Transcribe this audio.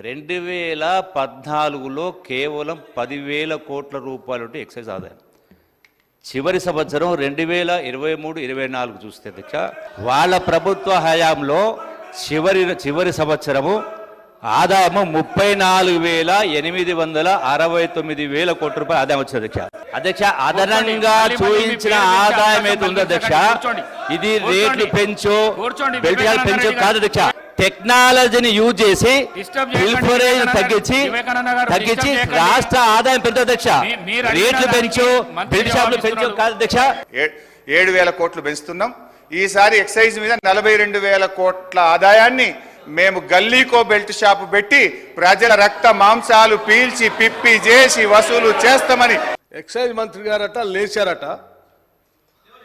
రెండు వేల పద్నాలుగులో కేవలం పదివేల కోట్ల రూపాయలు ఎక్సైజ్ ఆదాయం చివరి సంవత్సరం రెండు వేల ఇరవై మూడు ఇరవై నాలుగు చూస్తే అధ్యక్ష వాళ్ళ ప్రభుత్వ హయాంలో చివరి చివరి సంవత్సరము ఆదాయము ముప్పై నాలుగు వేల ఎనిమిది వందల అరవై తొమ్మిది వేల కోట్ల రూపాయలు ఆదాయం వచ్చింది అధ్యక్ష అధ్యక్ష అదనంగా చూపించిన ఆదాయం ఏది ఉందో అధ్యక్ష. ఇది. రేట్లు పెంచో పెంచో కాదు. అధ్యక్ష టెక్నాలజీని యూజ్ చేసి తగ్గించి తగ్గించి. రాష్ట్ర ఆదాయం పెంచు అధ్యక్ష. రేట్లు పెంచు మంత్రి బెల్ట్ షాపులు పెంచు. కాదు అధ్యక్ష. ఏడు వేల కోట్లు పెంచుతున్నాం. ఈసారి ఎక్సైజ్ మీద నలభై రెండు వేల కోట్ల ఆదాయాన్ని మేము గల్లీకో బెల్ట్ షాపు పెట్టి ప్రజల రక్త మాంసాలు పీల్చి పిప్పి చేసి వసూలు చేస్తామని ఎక్సైజ్ మంత్రి గారట లేచారట.